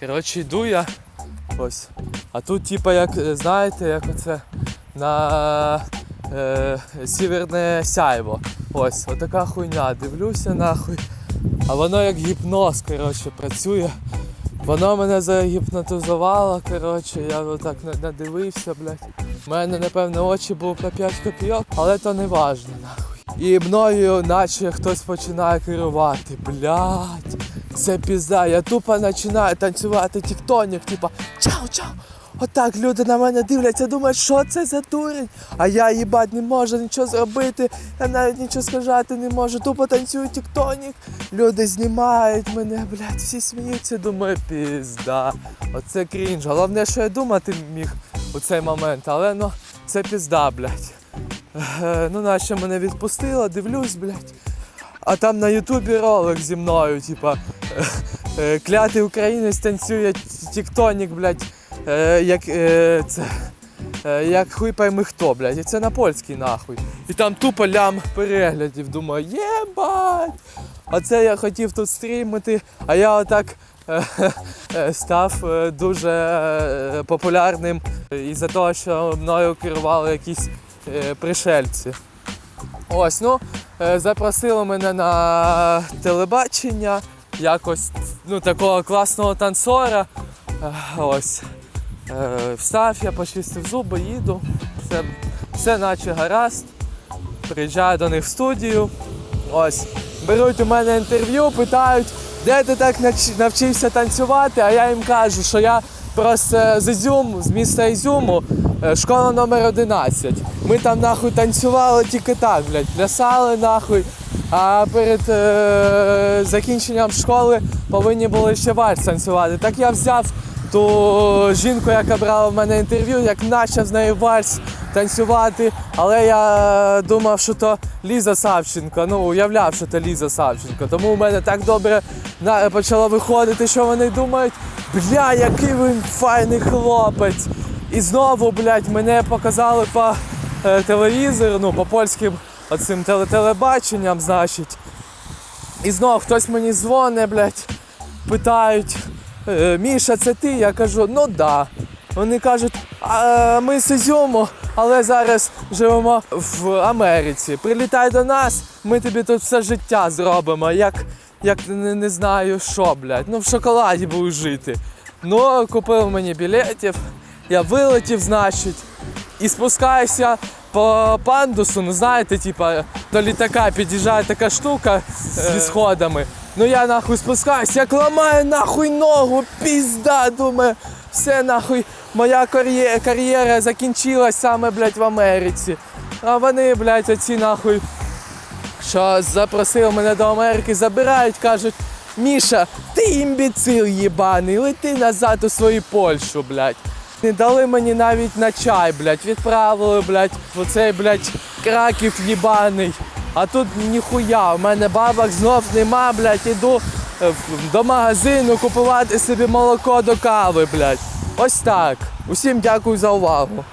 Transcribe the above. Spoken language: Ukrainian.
Коротше, йду я. Ось. А тут, типа, як е, знаєте, як оце на е, сіверне сяйво. Ось, отака хуйня. Дивлюся нахуй. А воно як гіпноз, коротше, працює. Воно мене загіпнотизувало, коротше, я отак на- надивився, блядь. У мене, напевно, очі були по 5 копійок, але то не важно, нахуй. І мною наче хтось починає керувати. Блядь, це пізда. Я тупо починаю танцювати тіктонік, типа чау, чау. Отак люди на мене дивляться, думають, що це за дурень. А я їбать не можу нічого зробити, я навіть нічого сказати не можу. Тупо танцюю тіктонік. Люди знімають мене, блядь, всі сміються, думаю, пізда. Оце крінж. Головне, що я думати міг у цей момент, але ну це пізда, блядь. Е, ну, наче мене відпустило, дивлюсь, блядь. А там на Ютубі ролик зі мною, типа, е, е, клятий українець танцює тіктонік, блядь, е, як це. Як хуй пойми хто, блядь, і це на польський нахуй. І там тупо лям переглядів, думаю, єбать! Оце я хотів тут стрімити, а я отак став дуже популярним із-за того, що мною керували якісь пришельці. Ось, ну, запросили мене на телебачення, якось ну, такого класного танцора. Е, Ось. Е, Встав, я почистив зуби, їду. Все, все наче гаразд. Приїжджаю до них в студію. Ось. Беруть у мене інтерв'ю, питають, де ти так навчився танцювати, а я їм кажу, що я просто з Ізюму, з міста Ізюму, е, школа номер 11. Ми там нахуй танцювали тільки так, блядь, плясали нахуй. А перед е, закінченням школи повинні були ще вальс танцювати. Так я взяв ту жінку, яка брала в мене інтерв'ю, як почав з нею вальс танцювати. Але я думав, що то Ліза Савченко. Ну, уявляв, що то Ліза Савченко. Тому у мене так добре почало виходити, що вони думають, бля, який він файний хлопець. І знову, блядь, мене показали по е, телевізору, ну, по польським оцим теле- телебаченням, значить. І знову хтось мені дзвонить, блядь, питають, «Е, Міша, це ти? Я кажу, ну да. Вони кажуть, а ми з Ізюму, але зараз живемо в Америці. Прилітай до нас, ми тобі тут все життя зробимо, як, як не, не знаю що, блядь. Ну в шоколаді будеш жити. Ну, купив мені білетів, я вилетів, значить, і спускаюся по пандусу, ну знаєте, типа до літака під'їжджає така штука зі сходами. Ну я нахуй спускаюсь, як ламаю нахуй ногу, пізда, думаю, все нахуй, моя кар'єра закінчилась саме, блядь, в Америці. А вони, блядь, оці нахуй, що запросили мене до Америки, забирають, кажуть, Міша, ти імбіцил їбаний, лети назад у свою Польщу, блядь. Не дали мені навіть на чай, блядь, відправили, блядь, оцей, блядь, краків їбаний. А тут ніхуя, у мене бабок знов нема, блядь, іду е, до магазину купувати собі молоко до кави, блядь. Ось так. Усім дякую за увагу.